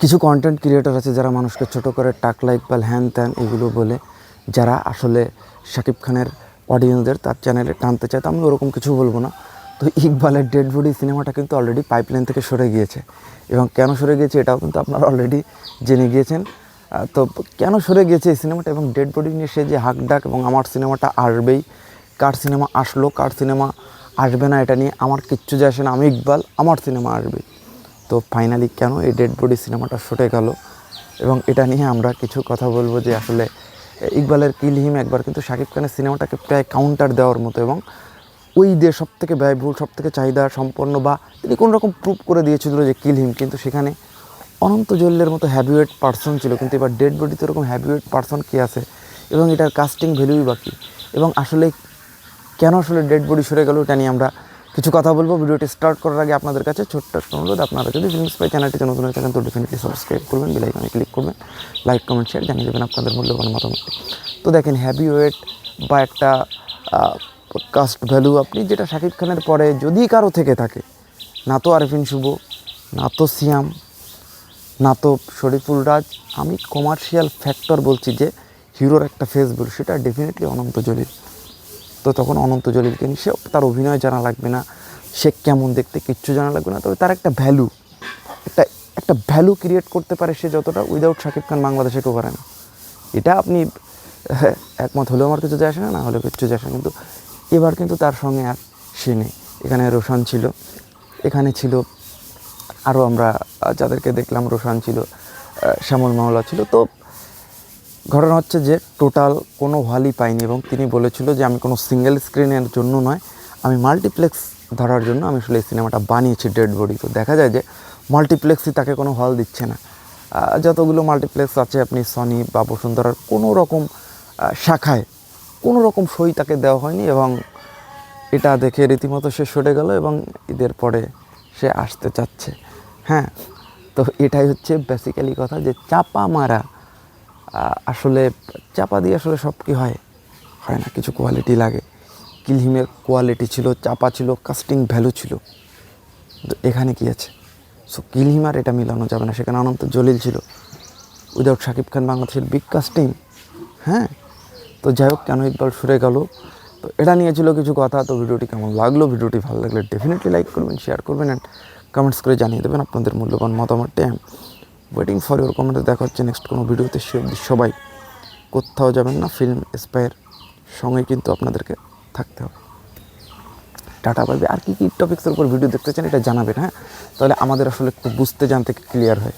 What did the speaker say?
কিছু content creator আছে যারা মানুষকে ছোট করে টাকলা বা হ্যান ত্যান এগুলো বলে, যারা আসলে শাকিব খানের অডিয়েন্সদের তার চ্যানেলে টানতে চায়, তো আমি ওরকম কিছু বলব না। তো ইকবালের ডেড বডি সিনেমাটা কিন্তু অলরেডি পাইপলাইন থেকে সরে গিয়েছে এবং কেন সরে গিয়েছে এটাও কিন্তু আপনারা অলরেডি জেনে গিয়েছেন। তো কেন সরে গিয়েছে এই সিনেমাটা এবং ডেড বডি নিয়ে সে যে হাক ডাক এবং আমার সিনেমাটা আসবেই, কার সিনেমা আসলো, কার সিনেমা আসবে না এটা নিয়ে আমার কিচ্ছু যায় আসে না, আমি ইকবাল, আমার সিনেমা আসবে তো ফাইনালি কেন এই ডেড বডি সিনেমাটা সরে গেল? এবং এটা নিয়ে আমরা কিছু কথা বলব যে আসলে, ইকবালের কিলহিম একবার কিন্তু শাকিব খানের সিনেমাটাকে প্রায় কাউন্টার দেওয়ার মতো এবং ওই দিয়ে সব থেকে ব্যয়বহুল সব থেকে চাহিদা সম্পন্ন বা তিনি কোনো রকম প্রুভ করে দিয়েছিল যে কিলহিম কিন্তু সেখানে অনন্ত জল্লের মতো হ্যাবিওয়েট পার্সন ছিল, কিন্তু এবার ডেড বডিতে ওরকম হ্যাবিওয়েট পার্সন কী আছে? এবং এটার কাস্টিং ভ্যালুই বাকি এবং আসলে কেন আসলে ডেড বডি সরে গেল, এটা নিয়ে আমরা কিছু কথা বলব, ভিডিওটি স্টার্ট করার আগে আপনাদের কাছে ছোট্ট একটা অনুরোধ। আপনারা যদি ফিল্মস পাই চ্যানেলটিতে নতুন হয়ে থাকেন, তো ডেফিনেটলি সাবস্ক্রাইব করবেন বেল আইকনে ক্লিক করবেন লাইক কমেন্ট শেয়ার জানিয়ে দেবেন আপনাদের মূল্যবান মতামত। তো দেখেন হ্যাভি ওয়েট বা একটা কাস্ট ভ্যালু আপনি, যেটা শাকিব খানের পরে যদি কারও থেকে থাকে, না তো আরফিন শুভ না তো সিয়াম না তো শরীফুল রাজ আমি কমার্শিয়াল ফ্যাক্টর বলছি যে, হিরোর একটা ফেস বলি সেটা ডেফিনেটলি অনন্ত জলিল। তো তখন অনন্ত জলিলকে নিয়ে সে তার অভিনয় জানা লাগবে না সে কেমন দেখতে কিচ্ছু জানা লাগবে না তবে তার একটা ভ্যালু একটা একটা ভ্যালু ক্রিয়েট করতে পারে সে যতটা উইদাউট শাকিব খান বাংলাদেশে কেউ পারে না। এটা আপনি হ্যাঁ, একমত হলেও আমার কিছু যায় আসে না না হলেও কিচ্ছু যায় আসে না কিন্তু এবার কিন্তু তার সঙ্গে আর সে নেই। এখানে রোশান ছিল এখানে ছিল আরও আমরা যাদেরকে দেখলাম রোশান ছিল শ্যামল মাওলা ছিল তো ঘটনা হচ্ছে যে টোটাল কোনো হলই পাইনি এবং তিনি বলেছিল যে আমি কোনো সিঙ্গেল স্ক্রিনের জন্য নয়, আমি মাল্টিপ্লেক্স ধরার জন্য আমি আসলে এই সিনেমাটা বানিয়েছি ডেড বডি। তো দেখা যায় যে মাল্টিপ্লেক্সই তাকে কোনো হল দিচ্ছে না। যতগুলো মাল্টিপ্লেক্স আছে আপনি সনি বা বসুন্ধরার কোনো রকম শাখায় কোনো রকম সই তাকে দেওয়া হয়নি এবং এটা দেখে রীতিমতো সে সরে গেল এবং ঈদের পরে সে আসতে চাচ্ছে। হ্যাঁ তো এটাই হচ্ছে বেসিক্যালি কথা যে চাপা মারা আসলে চাপা দিয়ে আসলে সব কি হয়? হয় না, কিছু কোয়ালিটি লাগে। কিলহিমের কোয়ালিটি ছিল, চাপা ছিল কাস্টিং ভ্যালু ছিল। তো এখানে কি আছে? সো কিলহিম আর এটা মিলানো যাবে না, সেখানে অনন্ত জলিল ছিল। উইদাউট শাকিব খান বাংলাদেশের বিগ কাস্টিং হ্যাঁ? তো যাই হোক, কেন ইকবাল সরে গেল? তো এটা নিয়ে ছিল কিছু কথা, তো ভিডিওটি কেমন লাগল? ভিডিওটি ভালো লাগলে ডেফিনেটলি লাইক করবেন শেয়ার করবেন অ্যান্ড কমেন্টস করে জানিয়ে দেবেন আপনাদের মূল্যবান মতামতটা ওয়েটিং ফর ইউর কমেন্টে দেখা হচ্ছে নেক্সট কোনো ভিডিওতে সবাই কোথাও যাবেন না ফিল্ম স্পায়ের সঙ্গে কিন্তু আপনাদেরকে থাকতে হবে। টাটা পাবে আর কী কী টপিক্সের উপর ভিডিও দেখতে চান, এটা জানাবেন হ্যাঁ? তাহলে আমাদের আসলে একটু বুঝতে জানতে ক্লিয়ার হয়।